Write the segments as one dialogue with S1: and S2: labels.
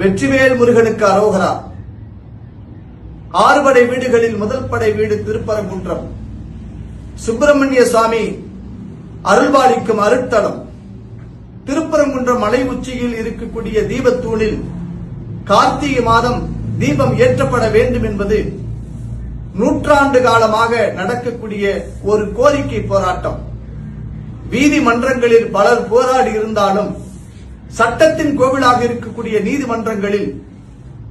S1: வெற்றிவேல் முருகனுக்கு அரோகரா. ஆறுபடை வீடுகளில் முதல் படை வீடு திருப்பரங்குன்றம். சுப்பிரமணிய சுவாமி அருள்பாலிக்கும் அருட்தலம். திருப்பரங்குன்றம் மலை உச்சியில் இருக்கக்கூடிய தீபத்தூணில் கார்த்திகை மாதம் தீபம் ஏற்றப்பட வேண்டும் என்பது நூற்றாண்டு காலமாக நடக்கக்கூடிய ஒரு கோரிக்கை போராட்டம். வீதி மன்றங்களில் பலர் போராடி இருந்தாலும் சட்டத்தின் கோவிலாக இருக்கக்கூடிய நீதிமன்றங்களில்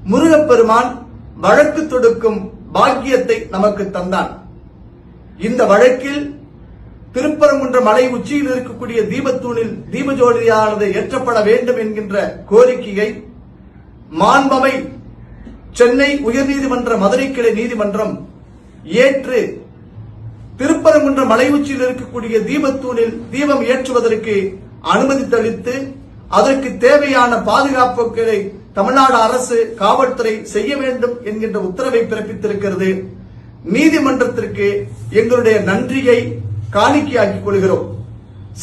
S1: முருகப்பெருமான் வழக்கு தொடுக்கும் பாக்கியத்தை நமக்கு தந்தான். இந்த வழக்கில் திருப்பரங்குன்ற மலை உச்சியில் இருக்கக்கூடிய தீபத்தூணில் தீபஜோதியானது ஏற்றப்பட வேண்டும் என்கின்ற கோரிக்கையை மாண்பமை சென்னை உயர்நீதிமன்ற மதுரை கிளை நீதிமன்றம் ஏற்று திருப்பரங்குன்ற மலை உச்சியில் இருக்கக்கூடிய தீபத்தூணில் தீபம் ஏற்றுவதற்கு அனுமதி அளித்து அதற்கு தேவையான பாதுகாப்புகளை தமிழ்நாடு அரசு காவல்துறை செய்ய வேண்டும் என்கின்ற உத்தரவை பிறப்பித்திருக்கிறது. நீதிமன்றத்திற்கு எங்களுடைய நன்றியை காணிக்கையாக்கிக் கொள்கிறோம்.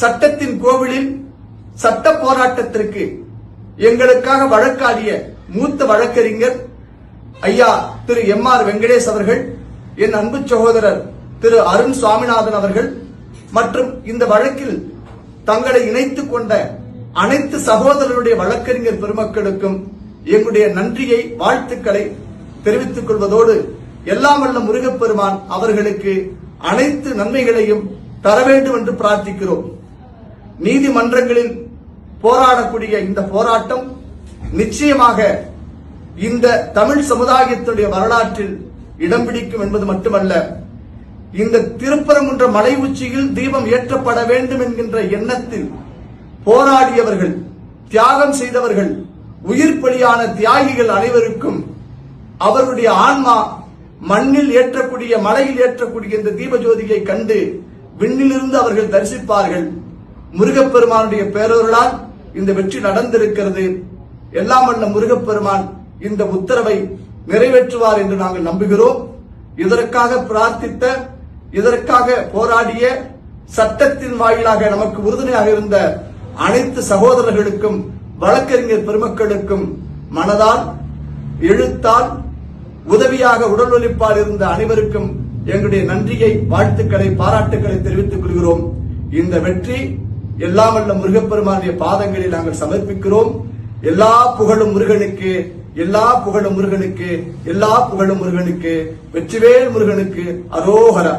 S1: சட்டத்தின் கோவிலில் சட்ட போராட்டத்திற்கு எங்களுக்காக வழக்காடிய மூத்த வழக்கறிஞர் ஐயா திரு எம் ஆர் வெங்கடேஷ் அவர்கள் என் அன்பு சகோதரர் திரு அருண் சுவாமிநாதன் அவர்கள் மற்றும் இந்த வழக்கில் தங்களை இணைத்துக் கொண்ட அனைத்து சகோதரருடைய வழக்கறிஞர் பெருமக்களுக்கும் எங்களுடைய நன்றியை வாழ்த்துக்களை தெரிவித்துக் கொள்வதோடு எல்லாம் வல்ல முருகப்பெருமான் அவர்களுக்கு அனைத்து நன்மைகளையும் தர வேண்டும் என்று பிரார்த்திக்கிறோம். நீதிமன்றங்களில் போராடக்கூடிய இந்த போராட்டம் நிச்சயமாக இந்த தமிழ் சமுதாயத்துடைய வரலாற்றில் இடம் பிடிக்கும் என்பது மட்டுமல்ல இந்த திருப்பரங்குன்ற மலை உச்சியில் தீபம் ஏற்றப்பட வேண்டும் என்கின்ற எண்ணத்தில் போராடியவர்கள் தியாகம் செய்தவர்கள் உயிர் பலியான தியாகிகள் அனைவருக்கும் அவருடைய ஆன்மா மண்ணில் ஏற்றக்கூடிய மலையில் ஏற்றக்கூடிய இந்த தீபஜோதியை கண்டு விண்ணிலிருந்து அவர்கள் தரிசிப்பார்கள். முருகப்பெருமானுடைய பேரொருளால் இந்த வெற்றி நடந்திருக்கிறது. எல்லாம் வல்ல முருகப்பெருமான் இந்த உத்தரவை நிறைவேற்றுவார் என்று நாங்கள் நம்புகிறோம். இதற்காக பிரார்த்தித்த இதற்காக போராடிய சட்டத்தின் வாயிலாக நமக்கு உறுதுணையாக இருந்த அனைத்து சகோதரர்களுக்கும் வழக்கறிஞர் பெருமக்களுக்கும் மனதால் எழுத்தால் உதவியாக உடல் இருந்த அனைவருக்கும் எங்களுடைய நன்றியை வாழ்த்துக்களை பாராட்டுக்களை தெரிவித்துக் கொள்கிறோம். இந்த வெற்றி எல்லாம் வல்ல முருகப்பெருமானுடைய பாதங்களில் நாங்கள் சமர்ப்பிக்கிறோம். எல்லா புகழும் முருகனுக்கு எல்லா புகழும் முருகனுக்கு எல்லா புகழும் முருகனுக்கு வெற்றிவேல் முருகனுக்கு அரோகரா.